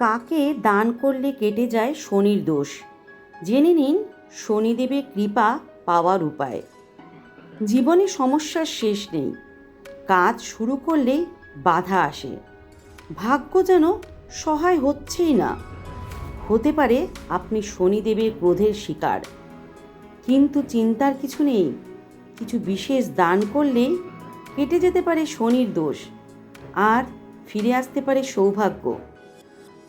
কাকে দান করলে কেটে যায় শনির দোষ? জেনে নিন শনিদেবের কৃপা পাওয়ার উপায়। জীবনে সমস্যার শেষ নেই। কাজ শুরু করলেই বাধা আসে। ভাগ্য যেন সহায় হচ্ছেই না। হতে পারে আপনি শনিদেবের ক্রোধের শিকার। কিন্তু চিন্তার কিছু নেই। কিছু বিশেষ দান করলে কেটে যেতে পারে শনির দোষ। আর ফিরে আসতে পারে সৌভাগ্য।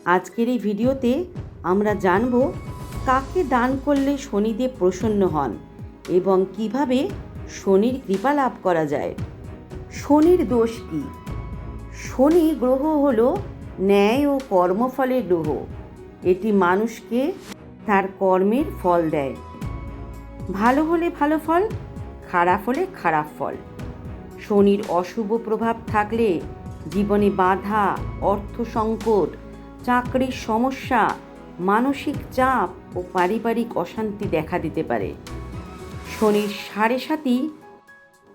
আজকের এই ভিডিওতে আমরা জানব কাকে দান করলে শনিদেব প্রসন্ন হন এবং কীভাবে শনির কৃপা লাভ করা যায়। শনির দোষ কী? শনি গ্রহ হল ন্যায় ও কর্মফলের গ্রহ। এটি মানুষকে তার কর্মের ফল দেয়। ভালো হলে ভালো ফল, খারাপ হলে খারাপ ফল। শনির অশুভ প্রভাব থাকলে জীবনে বাধা, অর্থ সংকট চাকরির সমস্যা, মানসিক চাপ ও পারিবারিক অশান্তি দেখা দিতে পারে। শনির সাড়ে সাতি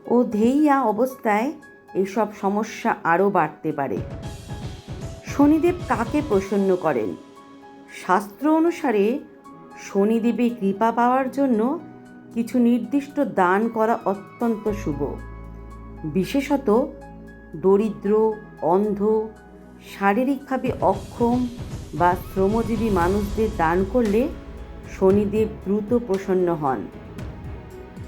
ও ধেইয়া অবস্থায় এসব সমস্যা আরও বাড়তে পারে। শনিদেব কাকে প্রসন্ন করেন? শাস্ত্র অনুসারে শনিদেবের কৃপা পাওয়ার জন্য কিছু নির্দিষ্ট দান করা অত্যন্ত শুভ। বিশেষত দরিদ্র, অন্ধ শারীরিকভাবে অক্ষম বা শ্রমজীবী মানুষদের দান করলে শনিদেব দ্রুত প্রসন্ন হন।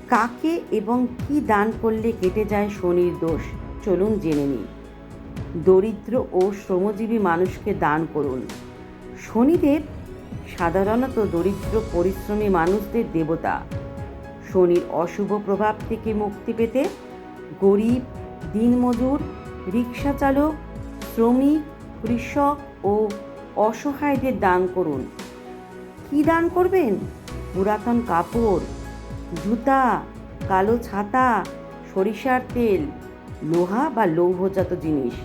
কাকে এবং কি দান করলে কেটে যায় শনির দোষ, চলুন জেনে নিই। দরিদ্র ও শ্রমজীবী মানুষকে দান করুন। শনিদেব সাধারণত দরিদ্র, পরিশ্রমী মানুষদের দেবতা। শনির অশুভ প্রভাব থেকে মুক্তি পেতে গরিব, দিনমজুর, রিক্সা চালক শ্রমিক, কৃষক ও অসহায়দের দান করুন। কি দান করবেন? পুরাতন কাপড়, জুতা, কালো ছাতা, সরিষার তেল, লোহা বা লৌহজাত জিনিস।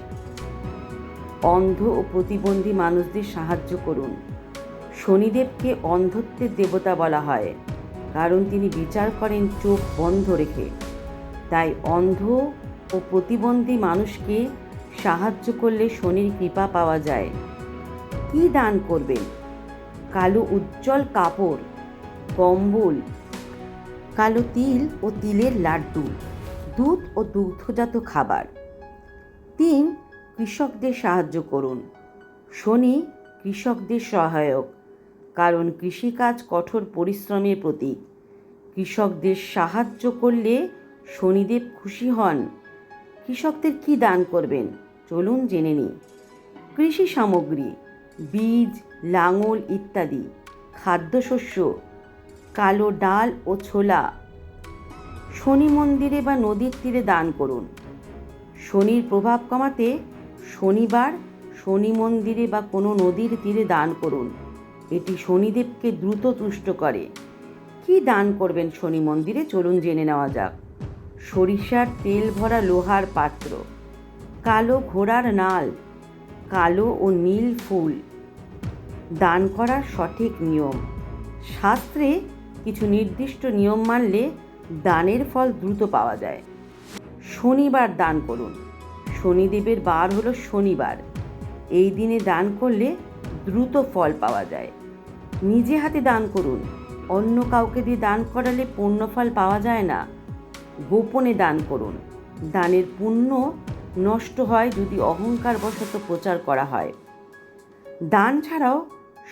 অন্ধ ও প্রতিবন্ধী মানুষদের সাহায্য করুন। শনিদেবকে অন্ধত্বের দেবতা বলা হয়, কারণ তিনি বিচার করেন চোখ বন্ধ রেখে। তাই অন্ধ ও প্রতিবন্ধী মানুষকে সাহায্য করলে শনির কৃপা পাওয়া যায়। কি দান করবেন? কালো উজ্জ্বল কাপড়, কম্বল, কালো তিল ও তিলের লাড্ডু, দুধ ও দুগ্ধজাত খাবার। তিন, কৃষকদের সাহায্য করুন। শনি, কৃষকদের সহায়ক, কারণ কৃষিকাজ কঠোর পরিশ্রমের প্রতীক। কৃষকদের সাহায্য করলে শনিদেব খুশি হন। কৃষকদের কি দান করবেন? চলুন জেনে নিই। কৃষি সামগ্রী, বীজ, লাঙল ইত্যাদি, খাদ্যশস্য, কালো ডাল ও ছোলা। শনি মন্দিরে বা নদীর তীরে দান করুন। শনির প্রভাব কমাতে শনিবার শনি মন্দিরে বা কোনো নদীর তীরে দান করুন। এটি শনিদেবকে দ্রুত তুষ্ট করে। কি দান করবেন শনি মন্দিরে? চলুন জেনে নেওয়া যাক। সরিষার তেল ভরা লোহার পাত্র, কালো ঘোড়ার নাল, কালো ও নীল ফুল। দান করার সঠিক নিয়ম। শাস্ত্রে কিছু নির্দিষ্ট নিয়ম মানলে দানের ফল দ্রুত পাওয়া যায়। শনিবার দান করুন। শনিদেবের বার হলো শনিবার। এই দিনে দান করলে দ্রুত ফল পাওয়া যায়। নিজে হাতে দান করুন। অন্য কাউকে দিয়ে দান করালে পুণ্যফল পাওয়া যায় না। গোপনে দান করুন। দানের পুণ্য নষ্ট হয় যদি অহংকার বশত প্রচার করা হয়। দান ছাড়াও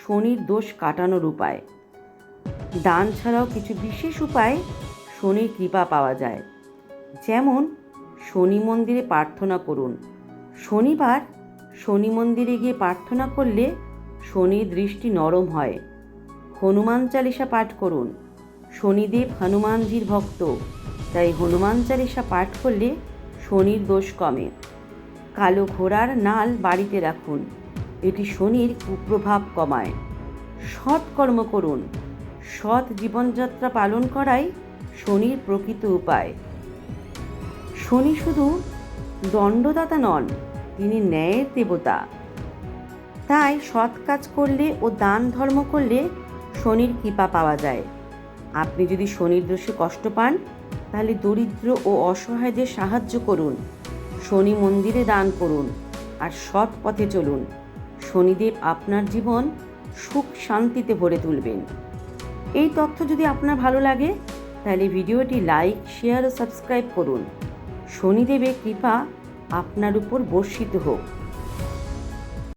শনির দোষ কাটানোর উপায়। দান ছাড়াও কিছু বিশেষ উপায় শনির কৃপা পাওয়া যায়। যেমন, শনি মন্দিরে প্রার্থনা করুন। শনিবার শনি মন্দিরে গিয়ে প্রার্থনা করলে শনির দৃষ্টি নরম হয়। হনুমান চালিসা পাঠ করুন। শনিদেব হনুমানজির ভক্ত। তাই হনুমান চালিসা পাঠ করলে শনির দোষ কমে। কালো ঘোড়ার নাল বাড়িতে রাখুন, এটি শনির কুপ্রভাব কমায়। সৎ কর্ম করুন, সৎ জীবনযাত্রা পালন করাই শনির প্রকৃত উপায়। শনি শুধু দণ্ডদাতা নন, তিনি ন্যায়ের দেবতা। তাই সৎ কাজ করলে ও দান ধর্ম করলে শনির কৃপা পাওয়া যায়। আপনি যদি শনির দোষে কষ্ট পান তাহলে দরিদ্র ও অসহায়দের সাহায্য করুন। শনি মন্দিরে দান করুন আর সৎ পথে চলুন। শনিদেব আপনার জীবন সুখ শান্তিতে ভরে তুলবেন। এই তথ্য যদি আপনার ভালো লাগে, তাহলে ভিডিওটি লাইক, শেয়ার ও সাবস্ক্রাইব করুন। শনিদেবের কৃপা আপনার উপর বর্ষিত হোক।